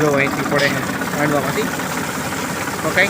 જો અહીંથી પડે માંડવામાંથી ઓકે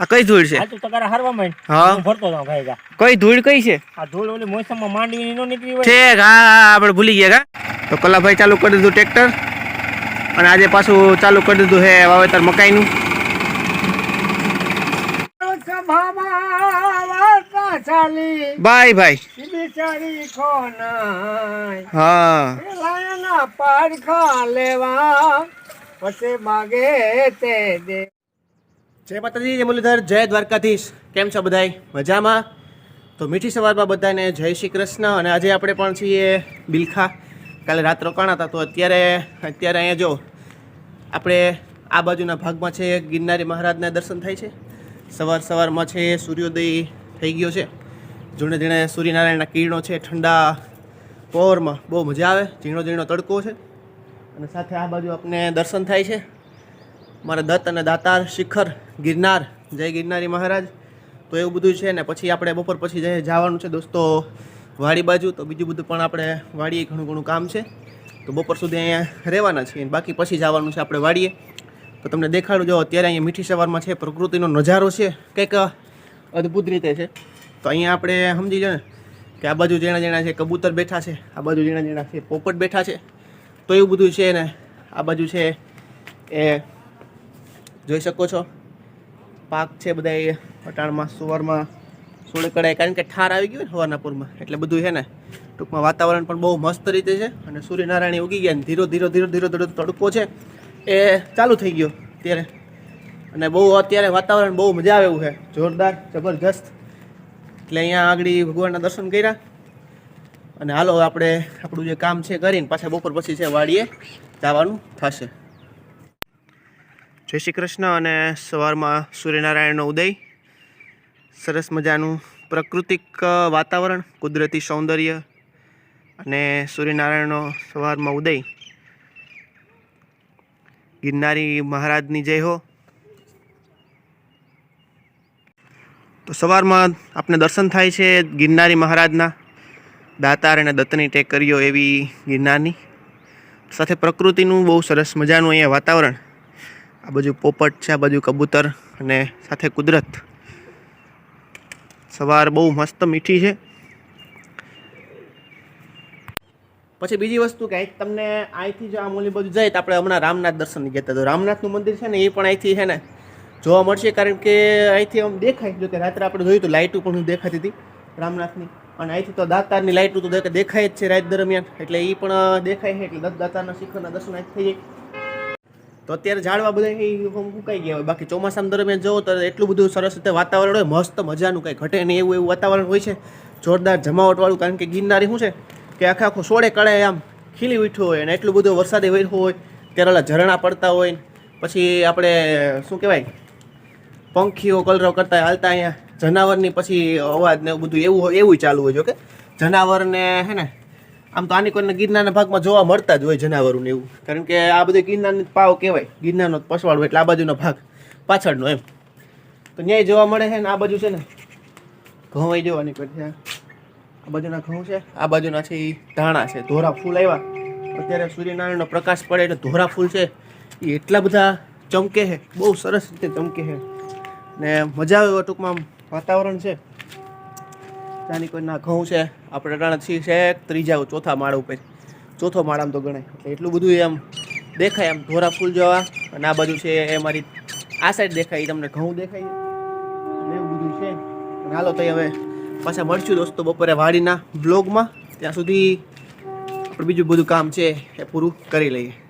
આ કઈ ધૂળ છે? હાલ તું તગારા હારવા હા. હું ભરતો જાઉં ભાઈ. કઈ ધૂળ કઈ છે? આ ધૂળ ઓલી મોસમમાં માંડવીની નો નીકળી હોય. ઠીક હા હા આપણે ભૂલી ગયા કા? તો કલાભાઈ ચાલુ કરી દીધું ટ્રેક્ટર. અને આજે પાછું ચાલુ કરી દીધું હે વાવેતર મકાઈનું. બાય ભાઈ. બિચારી હા. લાયના પારખા લેવા પછી માગે તે દે. જય માતાજી જય મુરલીધર જય દ્વારકાધીશ. કેમ છો બધાય? મજામાં? તો મીઠી સવારમાં બધાને જય શ્રી કૃષ્ણ અને આજે આપણે પણ છીએ બિલખા. કાલે રાત રોકાણા હતા તો અત્યારે અત્યારે અહીંયા જો આપણે આ બાજુના ભાગમાં છે ગિરનારી મહારાજના દર્શન થાય છે. સવાર સવારમાં છે સૂર્યોદય થઈ ગયો છે. જોડે જોડે સૂર્યનારાયણના કિરણો છે ઠંડા પવરમાં બહુ મજા આવે, ઝીણો ઝીણો તડકો છે. અને સાથે આ બાજુ આપણે દર્શન થાય છે. મારા દત્ત અને દાતાર શિખર, ગિરનાર, જય ગિરનારી મહારાજ. તો એવું બધું છે ને પછી આપણે બપોર પછી જઈ જવાનું છે દોસ્તો વાડી બાજુ, તો બીજું બધું પણ આપણે વાડીએ ઘણું ઘણું કામ છે. તો બપોર સુધી અહીંયા રહેવાના છીએ બાકી પછી જવાનું છે આપણે વાડીએ. તો તમને દેખાડું, જો અત્યારે અહીંયા મીઠી સવારમાં છે, પ્રકૃતિનો નજારો છે, કંઈક અદ્ભુત રીતે છે. તો અહીંયા આપણે સમજી જાય ને કે આ બાજુ જેણા જેણા છે, કબૂતર બેઠા છે, આ બાજુ જેણા જેણા છે, પોપટ બેઠા છે. તો એવું બધું છે ને, આ બાજુ છે એ જોઈ શકો છો. પાક છે બધા અટાણમાં સુવરમાં સોળે કારણ કે ઠાર આવી ગયું ને હવાના પૂરમાં, એટલે બધું છે ને ટૂંકમાં વાતાવરણ પણ બહુ મસ્ત રીતે છે અને સૂર્યનારાયણ ઉગી ગયા ધીરો ધીરો ધીરો ધીરો ધીરો તડકો છે એ ચાલુ થઈ ગયો અત્યારે. અને બહુ અત્યારે વાતાવરણ બહુ મજા આવે એવું છે. જોરદાર, જબરજસ્ત. એટલે અહીંયા આગળ ભગવાનના દર્શન કર્યા. અને હાલો આપણે આપણું જે કામ છે કરીને પાછા બપોર પછી છે વાડીએ જવાનું થશે. જય શ્રી કૃષ્ણ અને સવારમાં સૂર્યનારાયણનો ઉદય. સરસ મજાનું પ્રાકૃતિક વાતાવરણ, કુદરતી સૌંદર્ય અને સૂર્યનારાયણનો સવારમાં ઉદય. ગિરનારી મહારાજની જય હો. તો સવારમાં આપણે દર્શન થાય છે ગિરનારી મહારાજના. દાતાર અને દત્તની ટેકરીઓ એવી ગિરનારની. સાથે પ્રકૃતિનું બહુ સરસ મજાનું અહીંયા વાતાવરણ. આ બાજુ પોપટ છે, આ બાજુ કબૂતર અને સાથે કુદરત. સવાર બહુ મસ્ત મીઠી છે. પછી બીજી વસ્તુ કે તમને અહીંથી જો આ મૂલી બાજુ જાય તો આપણે હમણાં રામનાથ દર્શન ગયા તો રામનાથનું મંદિર છે ને એ પણ અહીંથી છે ને? જોવા મળશે, કારણ કે અહીંથી આમ દેખાય. જો કે રાત્રે આપણે જોયું તો લાઇટો પણ દેખાતી હતી રામનાથની. અને અહીંથી તો દાતારની લાઇટો તો દેખાય જ છે રાત દરમિયાન. એટલે એ પણ દેખાય છે, એટલે દાતારના શિખરના દર્શન થઈ જાય. તો અત્યારે ઝાડવા બધા ફૂંકાઈ ગયા હોય બાકી ચોમાસામાં દરમિયાન જવો તો એટલું બધું સરસ રીતે વાતાવરણ હોય, મસ્ત મજાનું કંઈ ઘટે નહીં એવું એવું વાતાવરણ હોય છે. જોરદાર જમાવટવાળું, કારણ કે ગિરનારી શું છે કે આખા આખો સોળે કળે આમ ખીલી ઉઠ્યું હોય અને એટલું બધું વરસાદે વહેલું હોય ત્યારે ઝરણા પડતા હોય. પછી આપણે, શું કહેવાય? પંખીઓ કલરવ કરતા હાલતા અહીંયા જનાવરની પછી અવાજ ને બધું એવું હોય- એવું ચાલુ હોય જો કે જનાવરને, હે ને, આમ તો આની કોઈને ગિરનારના ભાગમાં જોવા મળતા જ હોય જનાવરોને એવું. કારણ કે આ બધું ગિરનારની પાવ કહેવાય, ગિરનારનો પસવાડ એટલે આ બાજુનો ભાગ પાછળનો એમ. તો ન્યાય જોવા મળે છે ને આ બાજુ છે ને? ઘઉં જોવાની પછી આ બાજુના ઘઉં છે, આ બાજુના છે એ ધાણા છે, ધોરા ફૂલ આવ્યા. અત્યારે સૂર્યનારાયણનો પ્રકાશ પડે એટલે ધોરા ફૂલ છે. એ એટલા બધા ચમકે છે, બહુ સરસ રીતે ચમકે છે. ને મજા આવે ટૂંકમાં વાતાવરણ છે. ત્યાંની કોઈના ઘઉં છે. આપણે અટાણે છીએ છે ત્રીજા ચોથા માળ ઉપર. ચોથો માળ આમ તો ગણાય. એટલે એટલું બધું એમ દેખાય, આમ ધોરા ફૂલ જેવા. અને આ બાજુ છે એ મારી, આ સાઈડ દેખાય તમને ઘઉં દેખાય. ને એવું બધું છે. અને હાલો તો હવે પાછા મળશું દોસ્તો બપોરે વાડીના બ્લોગમાં ત્યાં સુધી આપણે બીજું બધું કામ છે એ પૂરું કરી લઈએ.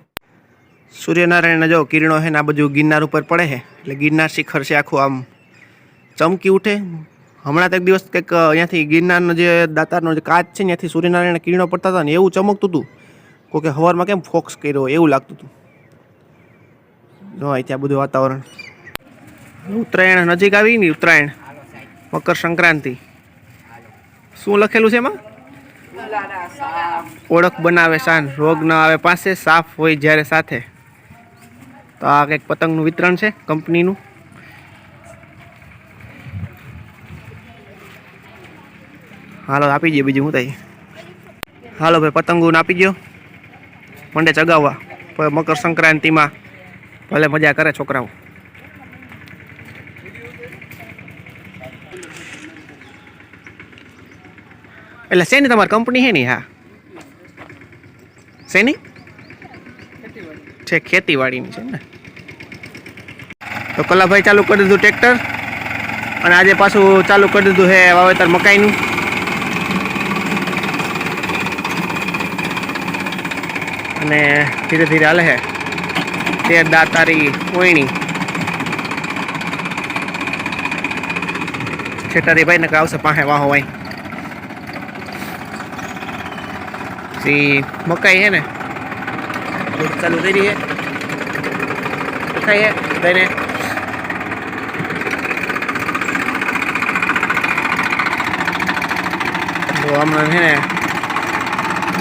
સૂર્યનારાયણના જો કિરણો છે ને આ બધું ગિરનાર ઉપર પડે છે એટલે ગિરનાર શિખર છે આખું આમ ચમકી ઉઠે. હમણાં તો એક દિવસ કંઈક અહીંયાથી ગિરનારનો જે દાતારનો જે કાચ છે ત્યાંથી સૂર્યનારાયણના કિરણો પડતા હતા ને એવું ચમકતું હતું. કોકે હવારમાં કેમ ફોક્સ કર્યો એવું લાગતું હતું. જો અહીંથી ત્યાં બધું વાતાવરણ. ઉત્તરાયણ નજીક આવી ને ઉત્તરાયણ, મકર સંક્રાંતિ. શું લખેલું છે એમાં? ઓળખ બનાવે શાન રોગ ન આવે પાસે, સાફ હોય જ્યારે સાથે. તો આ કંઈક પતંગનું વિતરણ છે કંપનીનું. હાલો આપી દઈએ બીજું હું થાય? હાલો ભાઈ પતંગોને આપી ગયો મંડે ચગાવવા. પછી મકર સંક્રાંતિમાં ભલે મજા કરે છોકરાઓ. એટલે શેની તમારી કંપની છે ને? હા. શેની? છે ખેતીવાડીની છે ને. તો કલાભાઈ ચાલુ કરી દીધું ટ્રેક્ટર. અને આજે પાછું ચાલુ કરી દીધું છે વાવેતર મકાઈનું. અને ધીરે ધીરે હાલે છે તે દાતારી ઓયણી. છેટારી ભાઈ ને આવશે પાસે વાહો વાય. પછી મકાઈ છે ને. ચાલુ કરી છે ખાઈએ દઈને તો હમણાં છે ને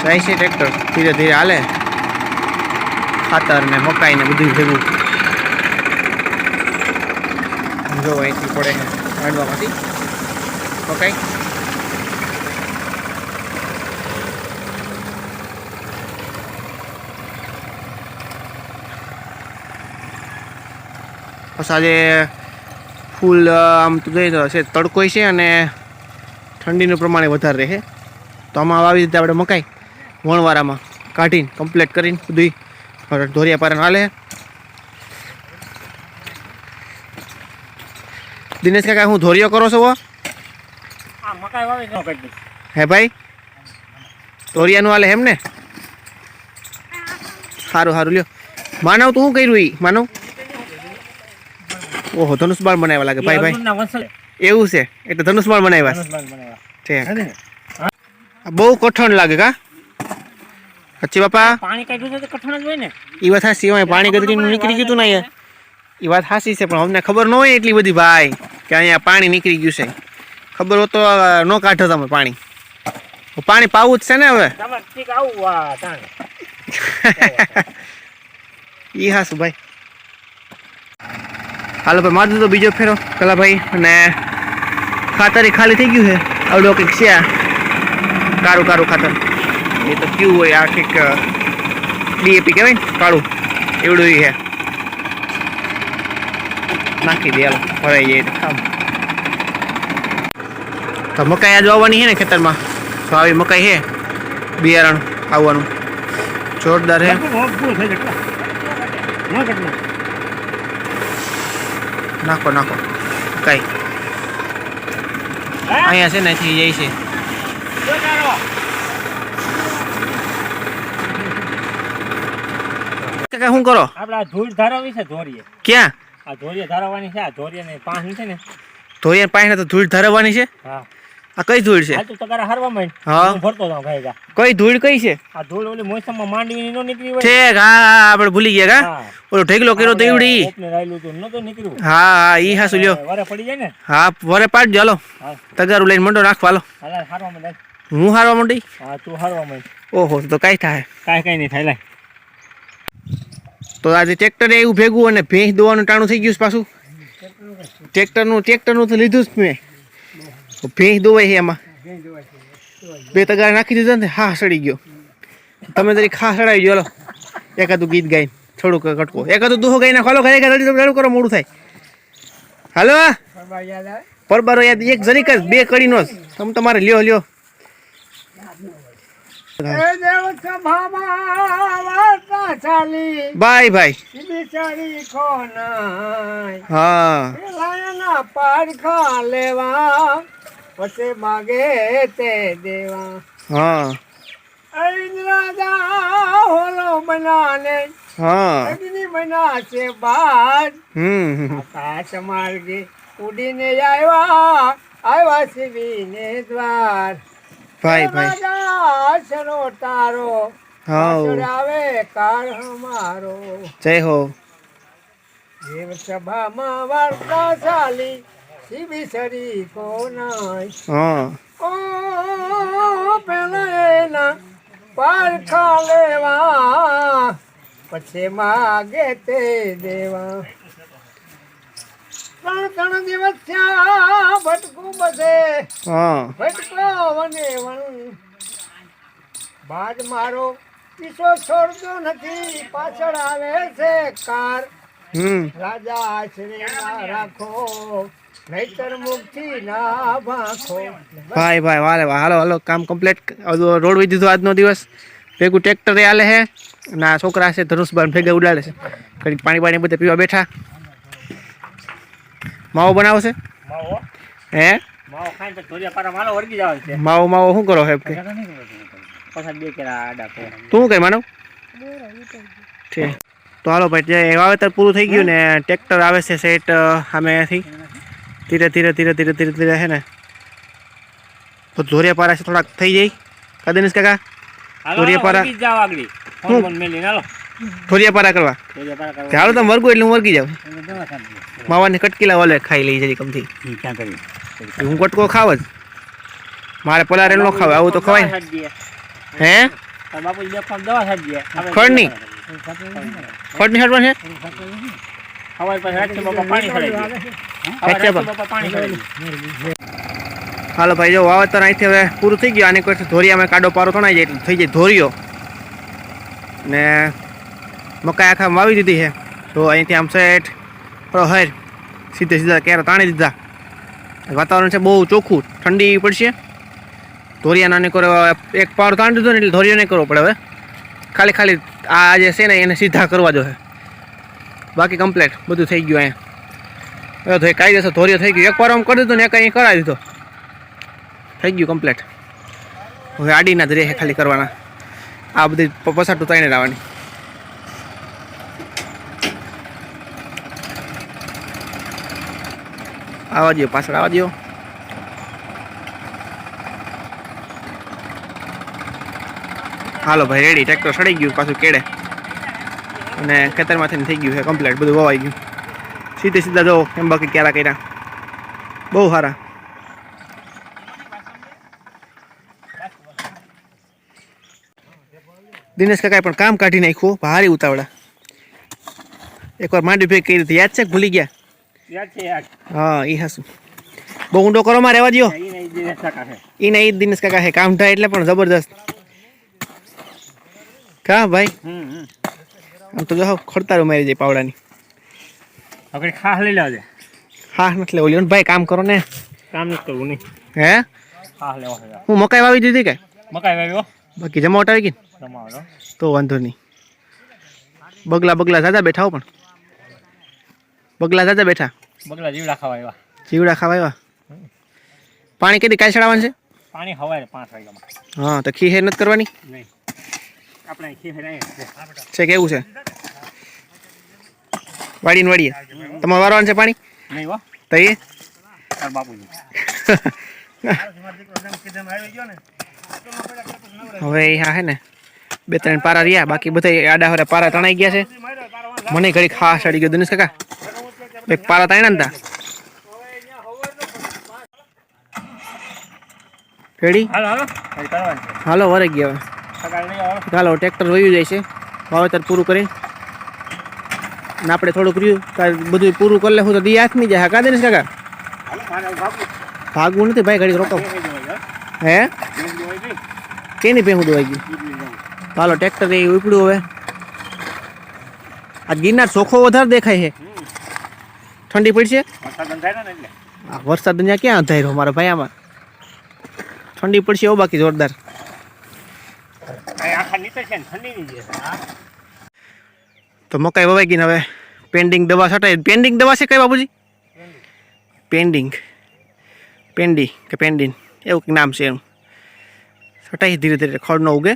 જાય છે ટ્રેક્ટર ધીરે ધીરે હાલે. ખાતર ને મકાઈ ને બધું ભેગું. જો અહીંથી પડે છે હાંડવામાંથી. મકાઈ. બસ આજે ફૂલ, આમ તો જોઈએ તો છે તડકોય છે અને ઠંડીનું પ્રમાણે વધારે રહે. તો આમાં આવી રીતે આપણે મકાઈ વણવારામાં કાઢીને કમ્પ્લીટ કરીને બધું ધોરિયા પારાને હાલે. દિનેશ કાકા હું ધોરિયો કરો છો હો? આ મકાઈ વાવી ન કરી દે હે ભાઈ? ધોરિયાનું હાલે એમ ને? સારું સારું લ્યો. માનવ તું શું કર્યું ઈ? માનવ? ઓહો ધનુષબાણ બનાવ્યા લાગે. ભાઈ ભાઈ. અર્જુનના વંશજ એવું છે. એટલે ધનુષબાણ બનાવ્યા છે. ધનુષબાણ બનાવ્યા. છે હે ને? આ બહુ કઠણ લાગે કા? અચ્છી બાપા? પાણી કાઢ્યું છે તો કઠણ જ હોય ને. એ વાત હાસી હોય. પાણી ગદરીનું નીકળી ગયું હતું ને અહીંયા. એ વાત હાસી છે પણ અમને ખબર ન હોય એટલી બધી ભાઈ કે અહીંયા પાણી નીકળી ગયું છે. ખબર હોત તો અ, ન કાઢો તમે પાણી. પાણી પાવું જ છે ને હવે. તમારે ઠીક આવું આ તાણે. ઈ હાસુ ભાઈ. હાલો ભાઈ, મારી તો બીજો ફેરો. પેલા ભાઈ અને ખાતર એ ખાલી થઈ ગયું છે. આવડો કંઈક છે. કાળું કાળું ખાતર. એ તો કેવું હોય, આ કંઈક ડીએપી કહેવાય કાળું. એવડું છે. નાખી દે, હાલો. ભરાઈ જાય કામ તો મકાઈ આજ વાવવાની છે ને ખેતરમાં? તો આવી મકાઈ છે. બિયારણ આવવાનું. જોરદાર છે ભૂલ થઈ જશે ન કેટલું નાખો નાખો. કઈ. અહીંયા છે ને અહીંથી જાય છે. કાકા શું કરો? આપણે આ ધૂળ ધારવી છે ધોરીએ. ક્યાં? આ ધોરીએ ધારવાની છે આ ધોરીએ પાણી છે ને. ધોરીએ પાણી તો ધૂળ ધારવાની છે? હા. આ કઈ ધૂળ છે? હાલ તો તગારા હારવા માં હા. હું ભરતો જાઉં ભાઈ જા. કઈ ધૂળ કઈ છે? આ ધૂળ ઓલી મોસમમાં માંડવીની નો નીકળી હોય. ઠેક હા હા આપણે ભૂલી ગયા કા? હા. ઓલો ઠેકલો કર્યો તો ઈવડી ઓપને રાયલું હતું નતો નીકળ્યું. હા હા ઈ હાસુ લ્યો. વરે પડી જાય ને? હા વરે પાડજો હાલો. હા. તગારું લઈને મંડો નાખવા હાલો. હાલ હારવા માંડ હું હારવા માંડી? હા તું હારવા માંડ. ઓહો તો કાંઈ થાય. કાઈ કાંઈ નહીં થાય લાય. તો આજે ટ્રેક્ટરે એવું ભેગું અને ભેંસ દોવાનું ટાણું થઈ ગયું છે પાછું. ટ્રેક્ટરનું ટ્રેક્ટરનું તો લીધું જ મેં. તો ભેંસ દોવાય છે એમાં. બે તગાર નાખી દીધો ને હા સડી ગયો. તમે તરી ખા સડાવી ગયો એકાદું ગીત ગાઈને થોડુંક કટકો. એકાદું દુહો ગાઈ નાખો હાલો ઘરે ઘરે કરો મોડું થાય. હાલો પરબારો યાદ એક જરીક જ બે કડીનો જ. તમે તમારે લ્યો લ્યો. બાય ભાઈ હા. લેવા. પછી માગે તે દેવા. હા. રાજા હોલો બનાને હા. અગ્નિ બના બાદ. હમ. આકાશ માર્ગે ઉડીને આવ્યા આવ્યા શિવીને દ્વાર. ભાઈ ભાઈ. સરો તારો? હા કાળ જય હો. દેવ સભામાં વાર્તા ચાલી શિબિસરી કોનાય હા ઓ પેલા એના પારખા લેવા પછી માગે તે દેવા ત્રણ ત્રણ દિવસ થયા ભટકું બધે હા ભટકો વને વન બાદ મારો પીછો છોડતો નથી પાછળ આવે છે કાર હમ રાજા આશરે ના રાખો ના ભાઈ ભાઈ વાલે વાહ હાલો હાલો કામ કમ્પ્લીટ રોડ વી દીધો આજનો દિવસ. ભેગું ટ્રેક્ટરે હાલે છે અને આ છોકરા છે ધનુષભાઈ ભેગા ઉડાડે છે. ઘડીક પાણી પાણી બધે પીવા બેઠા. માવો બનાવશે? હે? માવો માવો માવો શું કરો સાહેબ કે? પાછા બે કેરા આડા તું કઈ માનવ? છે તો હાલો ભાઈ વાવેતર પૂરું થઈ ગયું ને ટ્રેક્ટર આવે છે સેટ સામેથી. ધીરે ધીરે ધીરે ધીરે ધીરે ધીરે છે ને તો ધોરિયા પારા છે થોડાક થઈ જાય કા દિનેશ કાકા ધોરિયા પારા જાવ આગળ ફોન હું? ફોન મેલી નાલો ધોરિયા પારા કરવા ધોરિયા પાટા તે હાલો તમે વર્ગો એટલે હું વર્ગી જાઉં કરવા માવાની કટકીલા ઓલે ખાઈ લઈ જરી કમથી ક્યાં કરી હું કટકો ખાવ જ મારે પલારેલ નો ખાવે આવું તો ખવાય ને. હે બાપુ બે ફોન દવા સાજી ખડની? ખોટની હટવા છે હવાઈ પાસે રાખશે બાપા પાણી ખડાઈ દે. રાખશે બા. બાપા પાણી ખડાઈ હાલો ભાઈ જો વાવતર અહીંથી હવે પૂરું થઈ ગયું. આની કોઈ ધોરિયામાં કાડો પારો તણાઈ જાય એટલે થઈ જાય ધોરિયો ને મકાઈ આખા વાવી દીધી છે. તો અહીંથી આમ સેટ હર સીધે સીધા કેરા તાણી દીધા. વાતાવરણ છે બહુ ચોખ્ખું ઠંડી પડશે. ધોરિયાના નાની કરો એક પાવર તાણી દીધો ને એટલે ધોરિયો નહીં કરવો પડે હવે. ખાલી ખાલી આ જે છે ને એને સીધા કરવા જો છે બાકી કમ્પ્લેટ બધું થઈ ગયું અહીંયા. એ તો કાયદેસર ધોર્યો થઈ ગયું. એકવાર આમ કરી દીધું ને એક અહીં કરાવી દીધો. થઈ ગયું કમ્પ્લેટ હવે આડીના જ રહે ખાલી કરવાના. આ બધી પસાટું તાઈને લાવવાની. આવા દો પાછળ આવા દો હાલો ભાઈ રેડી ટ્રેક્ટર સડી ગયું, પાછું કેડે. અને ખેતરમાંથી થઈ ગયું છે કમ્પ્લેટ બધું વવાઈ ગયું. સીધે સીધા જો એમ બાકી ક્યારા કર્યા. બહુ સારા. દિનેશ કાકાએ પણ કામ કાઢી નાખ્યું ભારે ઉતાવળા. એકવાર માંડી ભેગ કરી હતી યાદ છે ભૂલી ગયા? યાદ છે યાદ. હા એ હાસું. બહુ ઊંડો કરો માં રહેવા દિનેશ કાકા છે. એ દિનેશ કાકા હે કામ થાય એટલે પણ જબરદસ્ત. કા ભાઈ? હમ. આમ તો જો ખડતારો મારી જાય પાવડાની. આપણે ખાસ લઈ લેવા ખાસ નથી લેવું લ્યો ભાઈ કામ કરો ને. કામ નથી કરવું નહીં. હે? ખાસ લેવા હું મકાઈ વાવી દીધી કે? મકાઈ વાવ્યો બાકી જમાવટ આવી ગઈ? તો વાંધો નહીં. બગલા બગલા દાદા બેઠા હો પણ. બગલા દાદા બેઠા. બગલા જીવડા ખાવા આવ્યા. જીવડા ખાવા આવ્યા? પાણી કદી કાંઈ ચડાવવાનું છે? પાણી હવાય પાંચ વાગ્યામાં. હા તો ખીહેર નથી કરવાની? નહીં. છે કેવું છે? વાડીને વાડીએ. તમારે વારવાનું છે પાણી? તો એ હવે હા હે ને બે ત્રણ પારા રહ્યા બાકી બધા આડા હરે પારા તણાઈ ગયા છે. મને ઘડી ખાસ અડી ગયો દિનેશ કાકા. એક પારા તાણ્યા ને તા. રેડી? હાલો હાલો વરે ગયા હવે. ચાલો ટ્રેક્ટર વયું જાય છે. વાવેતર પૂરું કરીને. ને આપણે થોડુંક રહ્યું. તાર બધું પૂરું કરી લેવું તો દી હાથ નહીં જાય કા દિનેશ કાકા? હાલો મારે બાપુ ભાગવું. નથી ભાઈ ઘડી રોકાવ. હે. કેની ભેહું દોવાઈ ગયું? ચાલો ટ્રેક્ટર એ ઉપડ્યું હવે. આ ગિરનાર ચોખ્ખો વધારે દેખાય છે. ઠંડી પડશે? વરસાદ બંધાય ને એટલે. આ વરસાદ અહીંયા ક્યાં અંધાર્યો મારા ભાઈ આમાં? ઠંડી પડશે એવું બાકી જોરદાર અહીં આખા નીચે છે ને ઠંડી નહીં છે તો મકાઈ વવાઈ ગઈ હવે પેન્ડિંગ દવા છટાઈ. પેન્ડિંગ દવા છે કઈ બાબુજી પેન્ડિંગ પેન્ડી કે પેન્ડિન એવું કંઈક નામ છે એનું. છટાઈ ધીરે ધીરે ખડ ન ઉગે.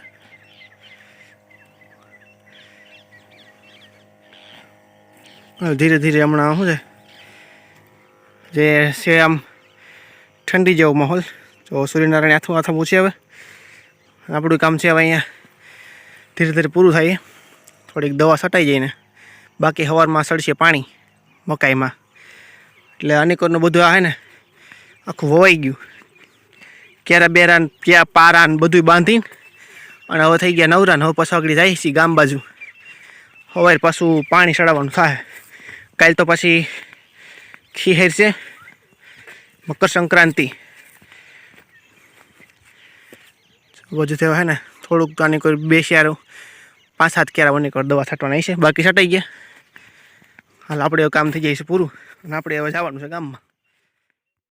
ધીરે ધીરે હમણાં શું છે? જે છે આમ ઠંડી જેવો માહોલ. તો સૂર્યનારાયણ હાથમાં હાથમાં પૂછે હવે આપણું કામ છે હવે અહીંયા ધીરે ધીરે પૂરું થાય. થોડીક દવા છટાઈ જાય ને. બાકી હવારમાં સડશે પાણી મકાઈમાં. એટલે અનેકોનું બધું આ ને, આખું વવાઈ ગયું. કેરા બેરા ને ક્યાં ને બધું બાંધીને, અને હવે થઈ ગયા નવરા ને હવે પાછું આગળ જાય છે ગામ બાજુ. સવારે પાછું પાણી ચડાવવાનું થાય. કાલ તો પછી ખીહેર છે મકર સંક્રાંતિ બધું થયું હે ને થોડુંક આની કોઈ બે શેરો પાંચ સાત કેરા વની કર દવા છાંટવાની છે બાકી છટાઈ ગયા. હાલ આપણે કામ થઈ જાય છે પૂરું. અને આપણે હવે જવાનું છે ગામમાં.